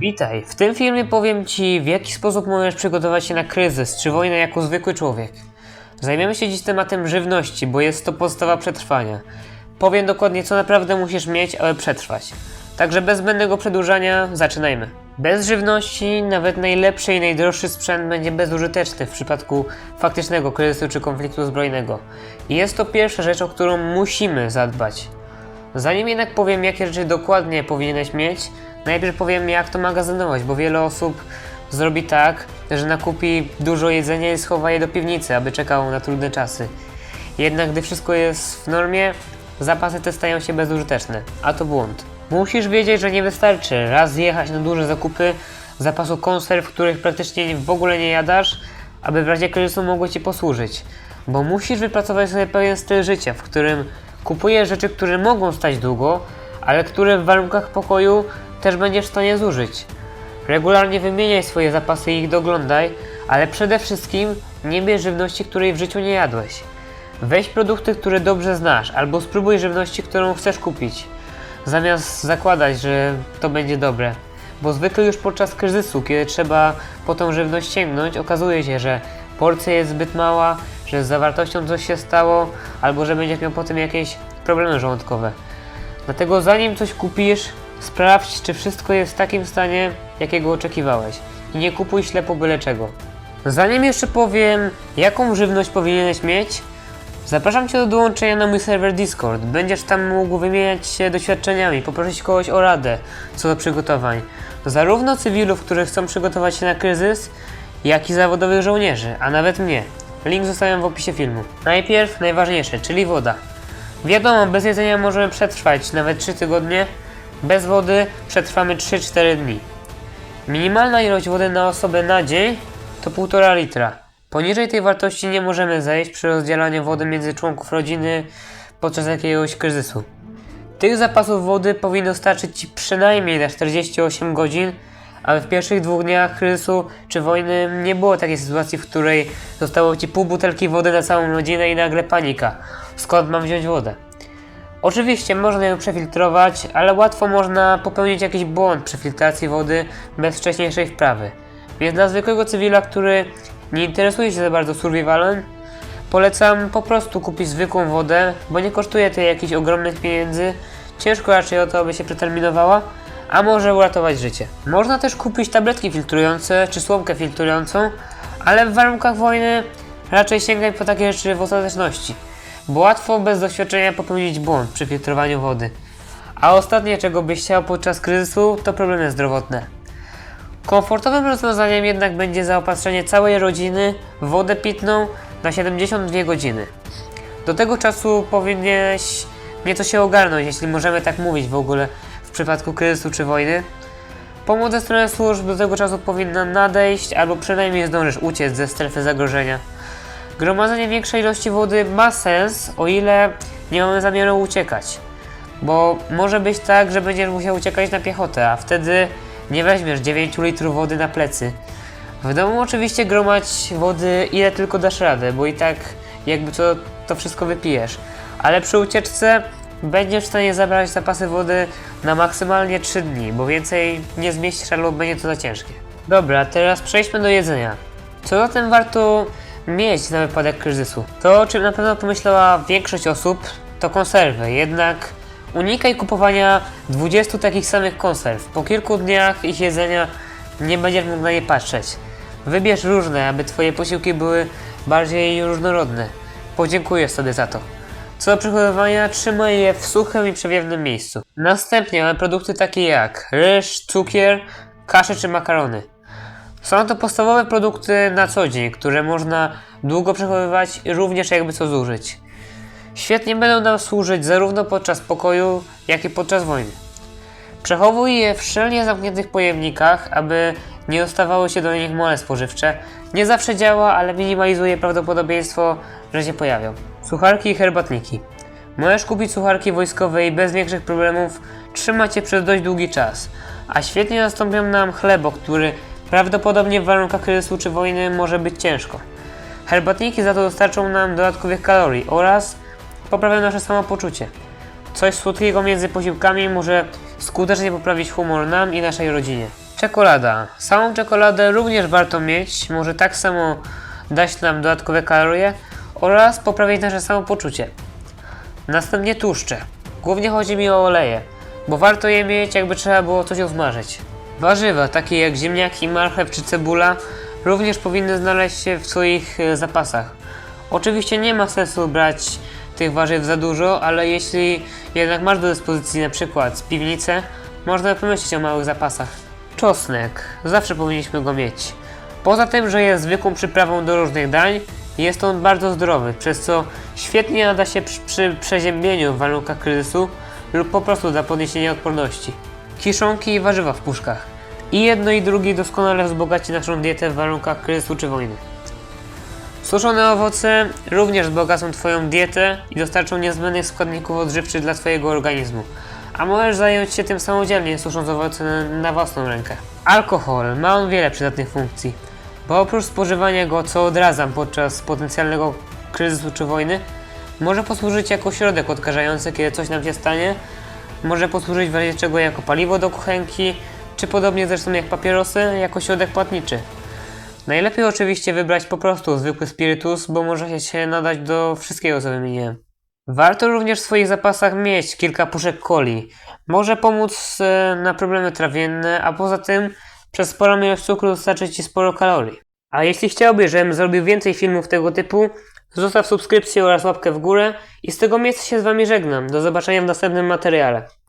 Witaj, w tym filmie powiem Ci w jaki sposób możesz przygotować się na kryzys czy wojnę jako zwykły człowiek. Zajmiemy się dziś tematem żywności, bo jest to podstawa przetrwania. Powiem dokładnie co naprawdę musisz mieć, aby przetrwać. Także bez zbędnego przedłużania zaczynajmy. Bez żywności nawet najlepszy i najdroższy sprzęt będzie bezużyteczny w przypadku faktycznego kryzysu czy konfliktu zbrojnego. I jest to pierwsza rzecz, o którą musimy zadbać. Zanim jednak powiem, jakie rzeczy dokładnie powinieneś mieć, najpierw powiem, jak to magazynować, bo wiele osób zrobi tak, że nakupi dużo jedzenia i schowa je do piwnicy, aby czekało na trudne czasy. Jednak gdy wszystko jest w normie, zapasy te stają się bezużyteczne, a to błąd. Musisz wiedzieć, że nie wystarczy raz zjechać na duże zakupy zapasu konserw, których praktycznie w ogóle nie jadasz, aby w razie kryzysu mogły Ci posłużyć. Bo musisz wypracować sobie pewien styl życia, w którym kupujesz rzeczy, które mogą stać długo, ale które w warunkach pokoju też będziesz w stanie zużyć. Regularnie wymieniaj swoje zapasy i ich doglądaj, ale przede wszystkim nie bierz żywności, której w życiu nie jadłeś. Weź produkty, które dobrze znasz, albo spróbuj żywności, którą chcesz kupić, zamiast zakładać, że to będzie dobre. Bo zwykle już podczas kryzysu, kiedy trzeba po tą żywność sięgnąć, okazuje się, że porcja jest zbyt mała, że z zawartością coś się stało, albo że będziesz miał potem jakieś problemy żołądkowe. Dlatego zanim coś kupisz, sprawdź, czy wszystko jest w takim stanie, jakiego oczekiwałeś. I nie kupuj ślepo byle czego. Zanim jeszcze powiem, jaką żywność powinieneś mieć, zapraszam Cię do dołączenia na mój serwer Discord. Będziesz tam mógł wymieniać się doświadczeniami, poprosić kogoś o radę co do przygotowań. Zarówno cywilów, którzy chcą przygotować się na kryzys, jak i zawodowych żołnierzy, a nawet mnie. Link zostawiam w opisie filmu. Najpierw najważniejsze, czyli woda. Wiadomo, bez jedzenia możemy przetrwać nawet 3 tygodnie, bez wody przetrwamy 3-4 dni. Minimalna ilość wody na osobę na dzień to 1,5 litra. Poniżej tej wartości nie możemy zejść przy rozdzielaniu wody między członków rodziny podczas jakiegoś kryzysu. Tych zapasów wody powinno starczyć Ci przynajmniej na 48 godzin, ale w pierwszych dwóch dniach kryzysu czy wojny nie było takiej sytuacji, w której zostało Ci pół butelki wody na całą rodzinę i nagle panika. Skąd mam wziąć wodę? Oczywiście można ją przefiltrować, ale łatwo można popełnić jakiś błąd przy filtracji wody bez wcześniejszej wprawy. Więc dla zwykłego cywila, który nie interesuje się za bardzo survivalem, polecam po prostu kupić zwykłą wodę, bo nie kosztuje tej jakichś ogromnych pieniędzy, ciężko raczej o to, aby się przeterminowała, a może uratować życie. Można też kupić tabletki filtrujące czy słomkę filtrującą, ale w warunkach wojny raczej sięgaj po takie rzeczy w ostateczności, bo łatwo bez doświadczenia popełnić błąd przy filtrowaniu wody. A ostatnie, czego byś chciał podczas kryzysu, to problemy zdrowotne. Komfortowym rozwiązaniem jednak będzie zaopatrzenie całej rodziny w wodę pitną na 72 godziny. Do tego czasu powinieneś nieco się ogarnąć, jeśli możemy tak mówić w ogóle w przypadku kryzysu czy wojny. Pomoc ze strony służb do tego czasu powinna nadejść, albo przynajmniej zdążysz uciec ze strefy zagrożenia. Gromadzenie większej ilości wody ma sens, o ile nie mamy zamiaru uciekać. Bo może być tak, że będziesz musiał uciekać na piechotę, a wtedy nie weźmiesz 9 litrów wody na plecy. W domu oczywiście gromadź wody ile tylko dasz radę, bo i tak jakby to, to wszystko wypijesz. Ale przy ucieczce będziesz w stanie zabrać zapasy wody na maksymalnie 3 dni, bo więcej nie zmieścisz albo będzie to za ciężkie. Dobra, teraz przejdźmy do jedzenia. Co zatem warto mieć na wypadek kryzysu? To, o czym na pewno pomyślała większość osób, to konserwy, jednak unikaj kupowania 20 takich samych konserw. Po kilku dniach ich jedzenia nie będziesz mógł na nie patrzeć. Wybierz różne, aby Twoje posiłki były bardziej różnorodne. Podziękuję sobie za to. Co do przechowywania, trzymaj je w suchym i przewiewnym miejscu. Następnie mamy produkty takie jak ryż, cukier, kasze czy makarony. Są to podstawowe produkty na co dzień, które można długo przechowywać również jakby co zużyć. Świetnie będą nam służyć zarówno podczas pokoju, jak i podczas wojny. Przechowuj je w szczelnie zamkniętych pojemnikach, aby nie dostawały się do nich mole spożywcze. Nie zawsze działa, ale minimalizuje prawdopodobieństwo, że się pojawią. Sucharki i herbatniki. Możesz kupić sucharki wojskowe i bez większych problemów trzymać je przez dość długi czas. A świetnie zastąpią nam chlebo, który prawdopodobnie w warunkach kryzysu czy wojny może być ciężko. Herbatniki za to dostarczą nam dodatkowych kalorii oraz poprawią nasze samopoczucie. Coś słodkiego między posiłkami może skutecznie poprawić humor nam i naszej rodzinie. Czekolada. Samą czekoladę również warto mieć, może tak samo dać nam dodatkowe kalorie oraz poprawić nasze samopoczucie. Następnie tłuszcze. Głównie chodzi mi o oleje, bo warto je mieć jakby trzeba było coś usmażyć. Warzywa, takie jak ziemniaki, marchew czy cebula, również powinny znaleźć się w swoich e, zapasach. Oczywiście nie ma sensu brać tych warzyw za dużo, ale jeśli jednak masz do dyspozycji na przykład piwnicę, można pomyśleć o małych zapasach. Czosnek. Zawsze powinniśmy go mieć. Poza tym, że jest zwykłą przyprawą do różnych dań, jest on bardzo zdrowy, przez co świetnie nada się przy, przy przeziębieniu w warunkach kryzysu lub po prostu dla podniesienia odporności. Kiszonki i warzywa w puszkach. I jedno i drugie doskonale wzbogaci naszą dietę w warunkach kryzysu czy wojny. Suszone owoce również wzbogacą Twoją dietę i dostarczą niezbędnych składników odżywczych dla Twojego organizmu. A możesz zająć się tym samodzielnie, susząc owoce na, na własną rękę. Alkohol ma on wiele przydatnych funkcji, bo oprócz spożywania go, co odradzam podczas potencjalnego kryzysu czy wojny, może posłużyć jako środek odkażający, kiedy coś nam się stanie, może posłużyć w razie czego jako paliwo do kuchenki, czy podobnie zresztą jak papierosy, jako środek płatniczy. Najlepiej oczywiście wybrać po prostu zwykły spirytus, bo może się nadać do wszystkiego, co wymieniłem. Warto również w swoich zapasach mieć kilka puszek coli. Może pomóc e, na problemy trawienne, a poza tym przez sporą ilość cukru dostarczy Ci sporo kalorii. A jeśli chciałbyś, żebym zrobił więcej filmów tego typu, zostaw subskrypcję oraz łapkę w górę i z tego miejsca się z Wami żegnam. Do zobaczenia w następnym materiale.